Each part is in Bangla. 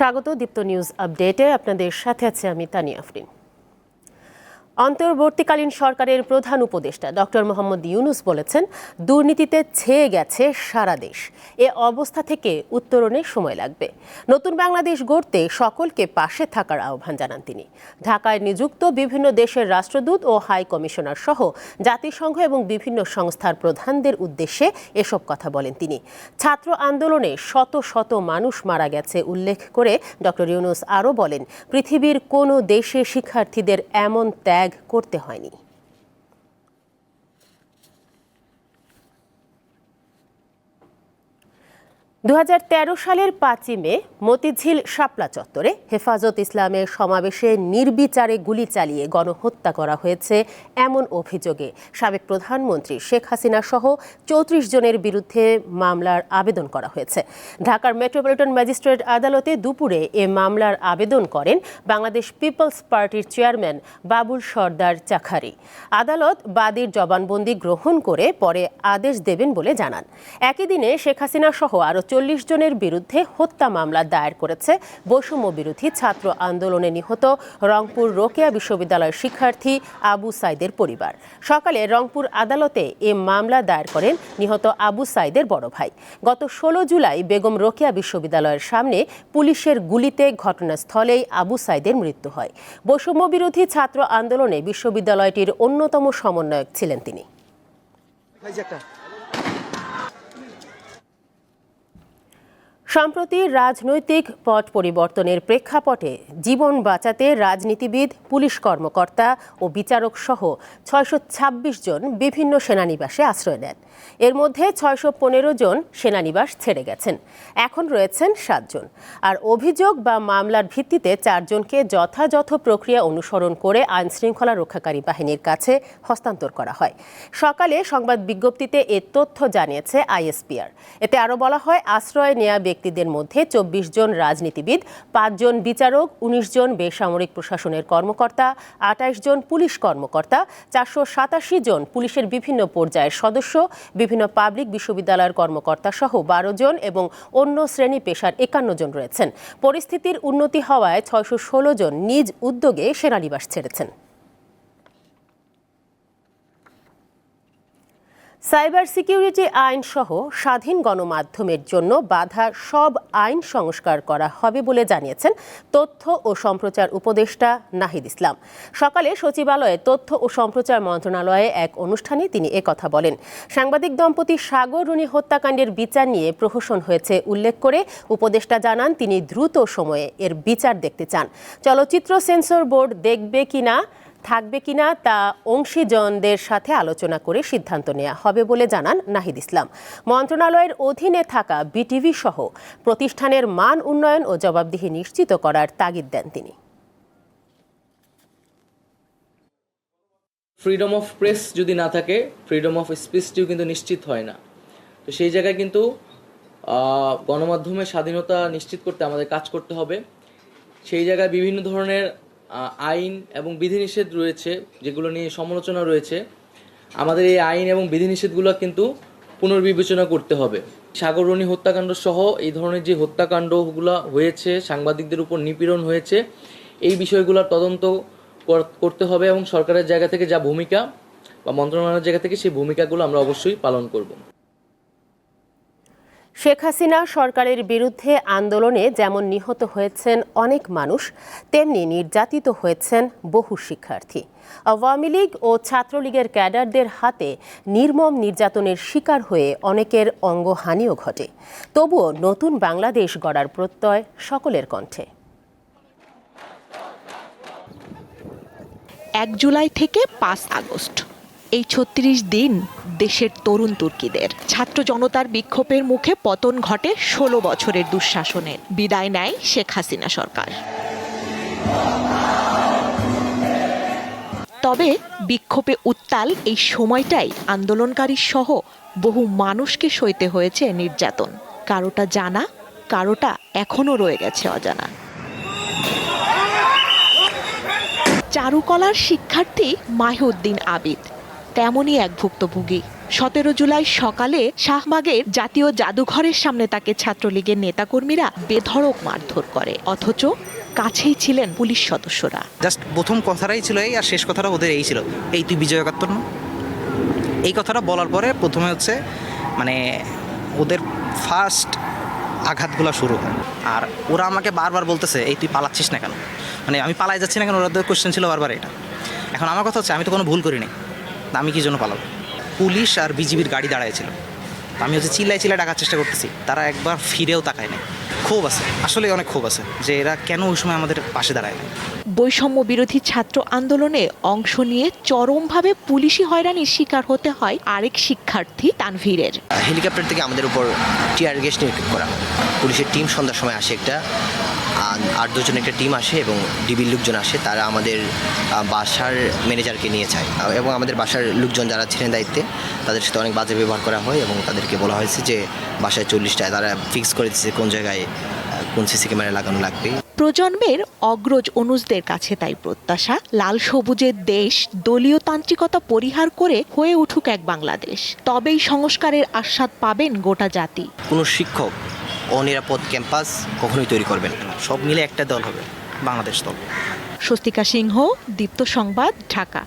স্বাগত দীপ্ত নিউজ আপডেটে। আপনাদের সাথে আছে আমি তানিয়া আফরিন। অন্তর্বর্তীকালীন সরকারের প্রধান উপদেষ্টা ডক্টর মোহাম্মদ ইউনুস বলেছেন, দুর্নীতিতে ছেয়ে গেছে সারা দেশ। এ অবস্থা থেকে উত্তরণে সময় লাগবে। নতুন বাংলাদেশ গড়তে সকলকে পাশে থাকার আহ্বান জানান তিনি। ঢাকায় নিযুক্ত বিভিন্ন দেশের রাষ্ট্রদূত ও হাই কমিশনার সহ জাতিসংঘ এবং বিভিন্ন সংস্থার প্রধানদের উদ্দেশ্যে এসব কথা বলেন তিনি। ছাত্র আন্দোলনে শত শত মানুষ মারা গেছে উল্লেখ করে ডক্টর ইউনুস আরও বলেন, পৃথিবীর কোনো দেশে শিক্ষার্থীদের এমন ত্যাগ করতে হয়নি। দু হাজার তেরো সালের পাঁচই মে মতিঝিল শাপলা চত্বরে হেফাজত ইসলামের সমাবেশে নির্বিচারে গুলি চালিয়ে গণহত্যা করা হয়েছে এমন অভিযোগে সাবেক প্রধানমন্ত্রী শেখ হাসিনা সহ চৌত্রিশ জনের বিরুদ্ধে মামলার আবেদন করা হয়েছে। ঢাকার মেট্রোপলিটন ম্যাজিস্ট্রেট আদালতে দুপুরে এ মামলার আবেদন করেন বাংলাদেশ পিপলস পার্টির চেয়ারম্যান বাবুল সর্দার চাখারি। আদালত বাদীর জবানবন্দি গ্রহণ করে পরে আদেশ দেবেন বলে জানান। একই দিনে শেখ হাসিনা সহ আরও চল্লিশ জনের বিরুদ্ধে হত্যা মামলা দায়ের করেছে বৈষম্য বিরোধী ছাত্র আন্দোলনে নিহত রংপুর রোকেয়া বিশ্ববিদ্যালয়ের শিক্ষার্থী আবু সাইদের পরিবার। সকালে রংপুর আদালতে এ মামলা দায়ের করেন নিহত আবু সাইদের বড় ভাই। গত ষোলো জুলাই বেগম রোকেয়া বিশ্ববিদ্যালয়ের সামনে পুলিশের গুলিতে ঘটনাস্থলেই আবু সাইদের মৃত্যু হয়। বৈষম্য বিরোধী ছাত্র আন্দোলনে বিশ্ববিদ্যালয়টির অন্যতম সমন্বয়ক ছিলেন তিনি। সম্প্রতি রাজনৈতিক পট পরিবর্তনের প্রেক্ষাপটে জীবন বাঁচাতে রাজনীতিবিদ, পুলিশ কর্মকর্তা ও বিচারক সহ ছয়শো ছাব্বিশ জন বিভিন্ন সেনানিবাসে আশ্রয় নেন। এর মধ্যে ছয়শো পনেরো জন সেনানিবাস ছেড়ে গেছেন। এখন রয়েছেন সাতজন আর অভিযোগ বা মামলার ভিত্তিতে চারজনকে যথাযথ প্রক্রিয়া অনুসরণ করে আইনশৃঙ্খলা রক্ষাকারী বাহিনীর কাছে হস্তান্তর করা হয়। সকালে সংবাদ বিজ্ঞপ্তিতে এ তথ্য জানিয়েছে আইএসপিআর। এতে আরও বলা হয়, আশ্রয় নেয়া ব্যক্তিদের মধ্যে চব্বিশ জন রাজনীতিবিদ পাঁচজন বিচারক, উনিশ জন বেসামরিক প্রশাসনের কর্মকর্তা আটাইশ জন পুলিশ কর্মকর্তা, চারশো সাতাশি জন পুলিশের বিভিন্ন পর্যায়ের সদস্য, বিভিন্ন পাবলিক বিশ্ববিদ্যালয়ের কর্মকর্তা সহ বারো জন এবং অন্য শ্রেণি পেশার একান্ন জন রয়েছেন। পরিস্থিতির উন্নতি হওয়ায় ছয়শো ষোলো জন নিজ উদ্যোগে সেনানিবাস ছেড়েছেন। সাইবার সিকিউরিটি আইন সহ স্বাধীন গণমাধ্যমের জন্য বাধা সব আইন সংস্কার করা হবে বলে জানিয়েছেন তথ্য ও সম্প্রচার উপদেষ্টা নাহিদ ইসলাম। সকালে সচিবালয়ে তথ্য ও সম্প্রচার মন্ত্রণালয়ে এক অনুষ্ঠানে তিনি একথা বলেন। সাংবাদিক দম্পতি সাগর রুনি হত্যাকাণ্ডের বিচার নিয়ে প্রহসন হয়েছে উল্লেখ করে উপদেষ্টা জানান তিনি দ্রুত সময়ে এর বিচার দেখতে চান। চলচ্চিত্র সেন্সর বোর্ড দেখবে কিনা থাকবে কিনা তা অংশীজনদের সাথে আলোচনা করে সিদ্ধান্ত নেওয়া হবে বলে জানান নাহিদ ইসলাম। মন্ত্রণালয়ের অধীনে থাকা বিটিভি সহ প্রতিষ্ঠানের মান উন্নয়ন ও জবাবদিহি নিশ্চিত করার তাগিদ দেন তিনি। ফ্রিডম অফ প্রেস যদি না থাকে ফ্রিডম অফ স্পিচটিও কিন্তু নিশ্চিত হয় না। তো সেই জায়গায় কিন্তু গণমাধ্যমের স্বাধীনতা নিশ্চিত করতে আমাদের কাজ করতে হবে। সেই জায়গায় বিভিন্ন ধরনের আইন এবং বিধিনিষেধ রয়েছে, যেগুলো নিয়ে সমালোচনা রয়েছে, আমাদের এই আইন এবং বিধিনিষেধগুলো কিন্তু পুনর্বিবেচনা করতে হবে। সাগররণী হত্যাকাণ্ড সহ এই ধরনের যে হত্যাকাণ্ডগুলো হয়েছে, সাংবাদিকদের উপর নিপীড়ন হয়েছে, এই বিষয়গুলোর তদন্ত কর- করতে হবে এবং সরকারের জায়গা থেকে যা ভূমিকা বা মন্ত্রণালয়ের জায়গা থেকে সেই ভূমিকাগুলো আমরা অবশ্যই পালন করব। শেখ হাসিনা সরকারের বিরুদ্ধে আন্দোলনে যেমন নিহত হয়েছেন অনেক মানুষ, তেমনি নির্যাতিত হয়েছেন বহু শিক্ষার্থী। আওয়ামী লীগ ও ছাত্রলীগের ক্যাডারদের হাতে নির্মম নির্যাতনের শিকার হয়ে অনেকের অঙ্গহানিও ঘটে। তবুও নতুন বাংলাদেশ গড়ার প্রত্যয় সকলের কণ্ঠে। এক জুলাই থেকে পাঁচ আগস্ট। এই ছত্রিশ দিন দেশের তরুণ তুর্কিদের। ছাত্র জনতার বিক্ষোভের মুখে পতন ঘটে ষোলো বছরের দুঃশাসনের। বিদায় নেয় শেখ হাসিনা সরকার। তবে বিক্ষোভে উত্তাল এই সময়টাই আন্দোলনকারী সহ বহু মানুষকে সইতে হয়েছে নির্যাতন। কারোটা জানা, কারোটা এখনও রয়ে গেছে অজানা। চারুকলার শিক্ষার্থী মাহিউদ্দিন আবিদ তেমনই এক ভুক্তভোগী। সতেরো জুলাই সকালে শাহবাগের জাতীয় জাদুঘরের সামনে তাকে ছাত্রলীগের নেতাকর্মীরা বেধড়ক মারধর করে। অথচ কাছেই ছিলেন পুলিশ সদস্যরা। জাস্ট প্রথম কথাটাই ছিল এই, আর শেষ কথাটা ওদের এই ছিল। এই তুই বিজয় একাত্তর না? এই কথাটা বলার পরে প্রথমে হচ্ছে মানে ওদের ফার্স্ট আঘাতগুলো শুরু হয়। আর ওরা আমাকে বারবার বলতেছে, এই তুই পালাচ্ছিস না কেন? মানে আমি পালাই যাচ্ছি না কেন? ওদের কোশ্চেন ছিল বারবার এটা। এখন আমার কথা হচ্ছে, আমি তো কোনো ভুল করিনি। তা আমি কী জন্য পালাবো? পুলিশ আর বিজিবির গাড়ি দাঁড়াইছিল আমি হচ্ছে চিল্লাই চিল্লাই ডাকার চেষ্টা করতেছি। তারা একবার ফিরেও তাকায় নাই। ক্ষোভ আছে। আসলে অনেক ক্ষোভ আছে যে এরা কেন ওই সময় আমাদের পাশে দাঁড়ায় না বৈষম্য বিরোধী ছাত্র আন্দোলনে অংশ নিয়ে চরমভাবে পুলিশি হয়রানির শিকার হতে হয় আরেক শিক্ষার্থী তানভীরের। হেলিকপ্টার থেকে আমাদের উপর টিয়ার গ্যাস নিক্ষেপ করা। পুলিশের টিম সন্ধ্যার সময় আসে একটা আট দুজন একটা টিম আসে এবং ডিবির লোকজন আসে, তারা আমাদের বাসার ম্যানেজারকে নিয়ে যায়। এবং আমাদের বাসার লোকজন যারা ছিলেন দায়িত্বে, তাদের সাথে অনেক বাজে ব্যবহার করা হয় এবং তাদেরকে বলা হয়েছে যে, বাসায় চল্লিশটায় তারা ফিক্স করে দিচ্ছে কোন জায়গায় কোন সিসি ক্যামেরা লাগানো লাগবে। প্রজন্মের অগ্রজ অনুজদের কাছে তাই প্রত্যাশা লাল সবুজের দেশ দলীয় তান্ত্রিকতা পরিহার করে হয়ে উঠুক এক বাংলাদেশ। তবেই সংস্কারের আস্বাদ পাবেন গোটা জাতি। কোনো শিক্ষক অনিরাপদ ক্যাম্পাস কখনোই তৈরি করবেন সব মিলে একটা দল হবে বাংলাদেশ দল। স্বস্তিকা সিংহ দীপ্ত সংবাদ ঢাকা।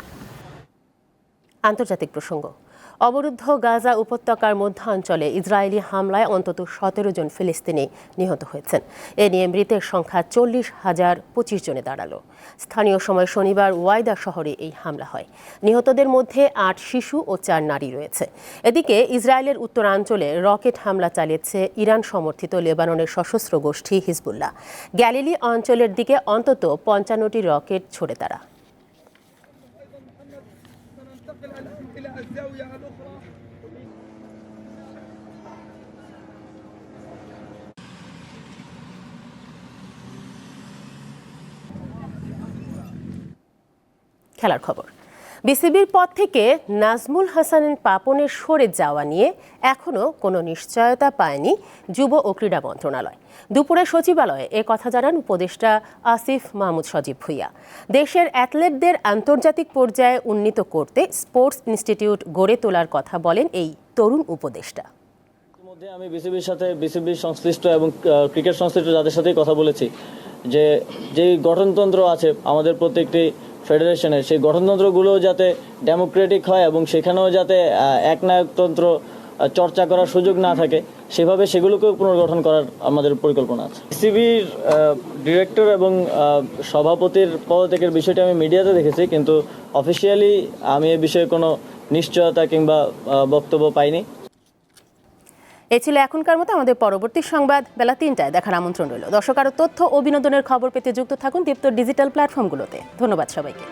আন্তর্জাতিক প্রসঙ্গ। অবরুদ্ধ গাজা উপত্যকার মধ্যাঞ্চলে ইসরায়েলি হামলায় অন্তত সতেরো জন ফিলিস্তিনি নিহত হয়েছেন। এ নিয়ে মৃতের সংখ্যা চল্লিশ হাজার পঁচিশ জনে দাঁড়াল। স্থানীয় সময় শনিবার ওয়াইদা শহরে এই হামলা হয়। নিহতদের মধ্যে আট শিশু ও চার নারী রয়েছে। এদিকে ইসরায়েলের উত্তরাঞ্চলে রকেট হামলা চালিয়েছে ইরান সমর্থিত লেবাননের সশস্ত্র গোষ্ঠী হিজবুল্লাহ। গ্যালিলি অঞ্চলের দিকে অন্তত পঞ্চান্নটি রকেট ছোড়ে তারা। খেলার খবর। বিসিবির পদ থেকে নাজমুল হাসানের পাপনের সরে যাওয়া নিয়ে এখনও কোনো নিশ্চয়তা পায়নি যুব ও ক্রীড়া মন্ত্রণালয়। দুপুরে সচিবালয়ে এ কথা জানান উপদেষ্টা আসিফ মাহমুদ সজীব ভুইয়া। দেশের অ্যাথলেটদের আন্তর্জাতিক পর্যায়ে উন্নীত করতে স্পোর্টস ইনস্টিটিউট গড়ে তোলার কথা বলেন এই তরুণ উপদেষ্টা। মধ্যে আমি বিসিবির সাথে বিসিবির সংশ্লিষ্ট এবং ক্রিকেট সংশ্লিষ্ট যাদের সাথেই কথা বলেছি যে যেই গঠনতন্ত্র আছে আমাদের প্রত্যেকটি ফেডারেশনের সেই গঠনতন্ত্রগুলো যাতে ডেমোক্রেটিক হয় এবং সেখানেও যাতে একনায়কতন্ত্র চর্চা করার সুযোগ না থাকে, সেভাবে সেগুলোকেও পুনর্গঠন করার আমাদের পরিকল্পনা আছে। বিসিবির ডিরেক্টর এবং সভাপতির পদত্যাগের বিষয়টি আমি মিডিয়াতে দেখেছি, কিন্তু অফিসিয়ালি আমি এ বিষয়ে কোনো নিশ্চয়তা কিংবা বক্তব্য পাইনি। এ ছিল এখনকার মতো, আমাদের পরবর্তী সংবাদ। বেলা তিনটায় দেখার আমন্ত্রণ রইল। দর্শক আরও তথ্য ও বিনোদনের খবর পেতে যুক্ত থাকুন দীপ্ত ডিজিটাল প্ল্যাটফর্মগুলোতে। ধন্যবাদ সবাইকে।